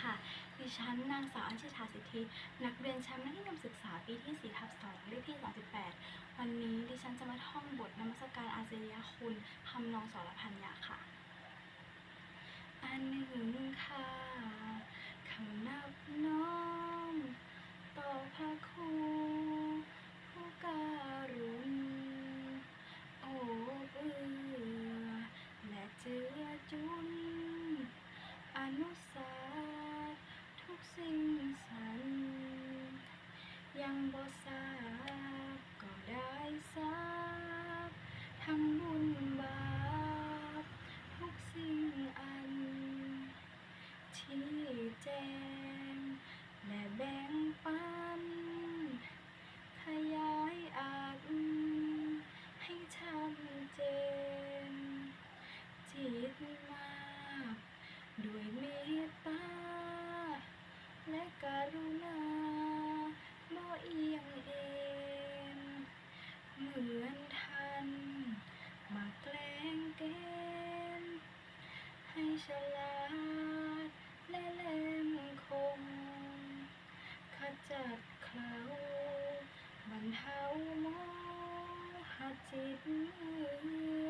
ค่ะ ดิฉันนางสาวอัญชิชาสิทธิ นักเรียนชั้นมัธยมศึกษาปีที่4ทับ2เลขที่ 38 วันนี้ดิฉันจะมาท่องบทนมัสการอาเซียคุณทำนองสรพันยาค่ะ อันหนึ่งค่ะคำนับน้อม ต่อพระครูผู้การุณ โอ้เบื่อและเจือจุน อนุสาสทุก สิ่งสัน ยังบ่ทราบก็ได้ทราบทั้งบุญบาปทุกสิ่งอัน ชี้แจงและแบ่งปัน ฉลาดและแหลมคมขจัดเขาบรรเทาโมหะจิตมื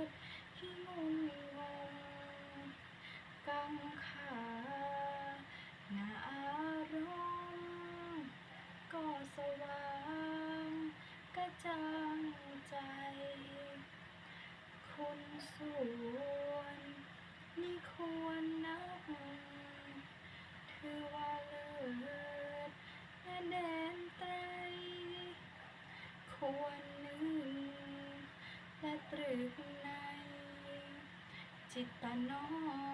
ดที่งุ่นงงกังขาหน้าอารมณ์ก็สว่างกระจ่างใจ คุณส่ ควรนึงและตรึกใน จิตตน้อย